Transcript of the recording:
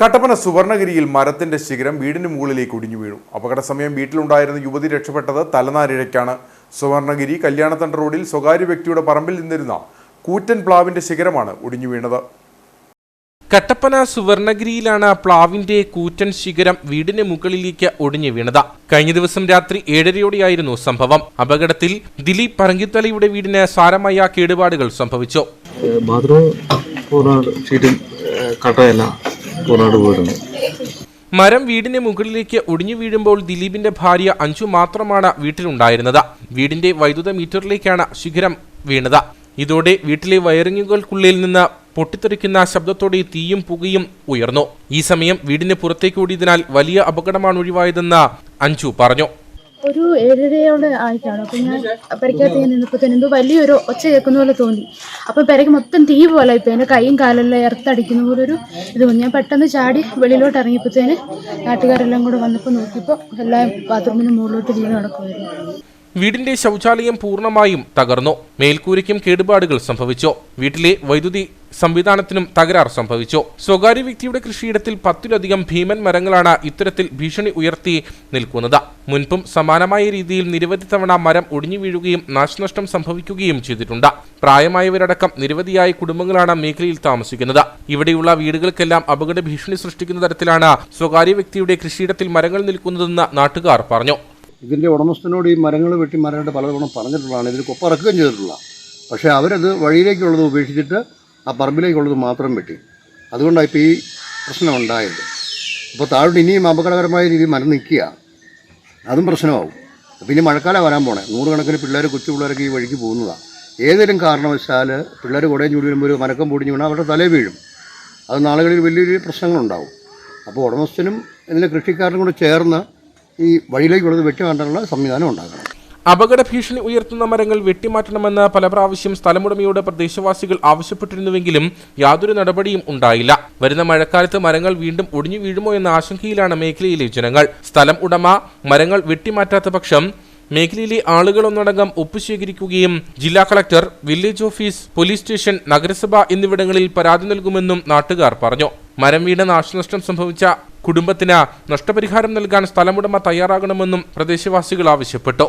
കട്ടപ്പന സുവർണഗിരിയിൽ മരത്തിന്റെ ശിഖരം വീടിന് മുകളിലേക്ക് ഒടിഞ്ഞു വീണു. അപകട സമയം വീട്ടിലുണ്ടായിരുന്ന യുവതി രക്ഷപ്പെട്ടത് തലനാരിഴയ്ക്കാണ്. സുവർണഗിരി കല്യാണത്തണ്ട റോഡിൽ സ്വകാര്യ വ്യക്തിയുടെ പറമ്പിൽ നിന്നിരുന്ന കൂറ്റൻ പ്ലാവിന്റെ ശിഖരമാണ് ഒടിഞ്ഞു വീണത്. കട്ടപ്പന സുവർണഗിരിയിലാണ് പ്ലാവിന്റെ കൂറ്റൻ ശിഖരം വീടിന് മുകളിലേക്ക് ഒടിഞ്ഞു വീണത്. കഴിഞ്ഞ ദിവസം രാത്രി ഏഴരയോടെയായിരുന്നു സംഭവം. അപകടത്തിൽ ദിലീപ് പറങ്കിത്തലയുടെ വീടിന് സാരമായ കേടുപാടുകൾ സംഭവിച്ചു. ബാത്റൂം ഷീറ്റും കട്ടയെല്ലാം. പൂർണമായിട്ട് പോയിട്ടുണ്ട്. മരം വീടിന് മുകളിലേക്ക് ഒടിഞ്ഞു വീഴുമ്പോൾ ദിലീപിന്റെ ഭാര്യ അഞ്ചു മാത്രമാണ് വീട്ടിലുണ്ടായിരുന്നത്. വീടിന്റെ വൈദ്യുത മീറ്ററിലേക്കാണ് ശിഖരം വീണത്. ഇതോടെ വീട്ടിലെ വയറിങ്ങുകൾക്കുള്ളിൽ നിന്ന് പൊട്ടിത്തെറിക്കുന്ന ശബ്ദത്തോടെ തീയും പുകയും ഉയർന്നു. ഈ സമയം വീടിന് പുറത്തേക്ക് ഓടിയതിനാൽ വലിയ അപകടമാണ് ഒഴിവായതെന്ന് അഞ്ചു പറഞ്ഞു. ഒരു ഏഴരയോടെ ആയിട്ടാണ്. അപ്പം ഞാൻ പെരക്കകത്ത് നിന്നപ്പോൾ നിന്നപ്പോഴത്തേന് എന്തോ വലിയൊരു ഒച്ച കേൾക്കുന്ന പോലെ തോന്നി. അപ്പം പെരയ്ക്ക് മൊത്തം തീ പോലെ ഇപ്പം എന്റെ കൈയും കാലെല്ലാം ഇറത്തടിക്കുന്ന പോലെ ഒരു ഇത് ഞാൻ പെട്ടെന്ന് ചാടി വെളിയിലോട്ട് ഇറങ്ങിയപ്പോഴത്തേന് നാട്ടുകാരെല്ലാം കൂടെ വന്നപ്പോൾ നോക്കിയപ്പോൾ എല്ലാം ബാത്റൂമിന് മുകളിലോട്ട് വീണ് നടക്കുമായിരുന്നു വീടിന്റെ ശൗചാലയം പൂർണമായും തകർന്നു. മേൽക്കൂരയ്ക്കും കേടുപാടുകൾ സംഭവിച്ചു. വീട്ടിലെ വൈദ്യുതി സംവിധാനത്തിനും തകരാർ സംഭവിച്ചു. സ്വകാര്യ വ്യക്തിയുടെ കൃഷിയിടത്തിൽ പത്തിലധികം ഭീമൻ മരങ്ങളാണ് ഇത്തരത്തിൽ ഭീഷണി ഉയർത്തി നിൽക്കുന്നത്. മുൻപും സമാനമായ രീതിയിൽ നിരവധി തവണ മരം ഒടിഞ്ഞു വീഴുകയും നാശനഷ്ടം സംഭവിക്കുകയും ചെയ്തിട്ടുണ്ട്. പ്രായമായവരടക്കം നിരവധിയായ കുടുംബങ്ങളാണ് മേഖലയിൽ താമസിക്കുന്നത്. ഇവിടെയുള്ള വീടുകൾക്കെല്ലാം അപകട ഭീഷണി സൃഷ്ടിക്കുന്ന തരത്തിലാണ് സ്വകാര്യ വ്യക്തിയുടെ കൃഷിയിടത്തിൽ മരങ്ങൾ നിൽക്കുന്നതെന്ന് നാട്ടുകാർ പറഞ്ഞു. ഇതിന്റെ ഉടമസ്ഥനോട് ഈ മരങ്ങൾ വെട്ടി മരങ്ങളുടെ പലതവണ പറഞ്ഞിട്ടുള്ളതാണ്. ഇതിൽ കൊപ്പറക്കുകയും ചെയ്തിട്ടുള്ള. പക്ഷേ അവരത് വഴിയിലേക്കുള്ളത് ഉപേക്ഷിച്ചിട്ട് ആ പറമ്പിലേക്കുള്ളത് മാത്രം വെട്ടി. അതുകൊണ്ടാണ് ഇപ്പോൾ ഈ പ്രശ്നം ഉണ്ടായത് അപ്പോൾ താഴോട്ട് ഇനിയും അപകടകരമായ രീതിയിൽ മരം നിൽക്കുക. അതും പ്രശ്നമാവും. അപ്പോൾ ഇനി മഴക്കാലം വരാൻ പോണേ. നൂറുകണക്കിന് പിള്ളേർ കൊച്ചു പിള്ളേരൊക്കെ ഈ വഴിക്ക് പോകുന്നതാണ് ഏതെങ്കിലും കാരണവശാൽ പിള്ളേർ കുടയും ചൂടി വരുമ്പോൾ ഒരു മരക്കം പൊടിഞ്ഞു വീണാൽ അവരുടെ തലേ വീഴും. അത് നാളുകളിൽ വലിയൊരു പ്രശ്നങ്ങളുണ്ടാവും. അപ്പോൾ ഉടമസ്ഥനും ഇതിന്റെ കൃഷിക്കാരനും കൂടെ ചേർന്ന് ഈ വഴിയിലേക്കുള്ളത് വെട്ടിമാറ്റാനുള്ള സംവിധാനം ഉണ്ടാകണം. അപകട ഭീഷണി ഉയർത്തുന്ന മരങ്ങൾ വെട്ടിമാറ്റണമെന്ന് പല പ്രാവശ്യം സ്ഥലമുടമയോട് പ്രദേശവാസികൾ ആവശ്യപ്പെട്ടിരുന്നുവെങ്കിലും യാതൊരു നടപടിയും ഉണ്ടായില്ല. വരുന്ന മഴക്കാലത്ത് മരങ്ങൾ വീണ്ടും ഒടിഞ്ഞു വീഴുമോ എന്ന ആശങ്കയിലാണ് മേഖലയിലെ ജനങ്ങൾ. സ്ഥലം ഉടമ മരങ്ങൾ വെട്ടിമാറ്റാത്ത പക്ഷം മേഖലയിലെ ആളുകളൊന്നടങ്കം ഒപ്പു ശേഖരിക്കുകയും ജില്ലാ collector village office police station നഗരസഭ എന്നിവിടങ്ങളിൽ പരാതി നൽകുമെന്നും നാട്ടുകാർ പറഞ്ഞു. മരം വീണ നാശനഷ്ടം സംഭവിച്ച കുടുംബത്തിന് നഷ്ടപരിഹാരം നൽകാൻ സ്ഥലമുടമ തയ്യാറാകണമെന്നും പ്രദേശവാസികൾ ആവശ്യപ്പെട്ടു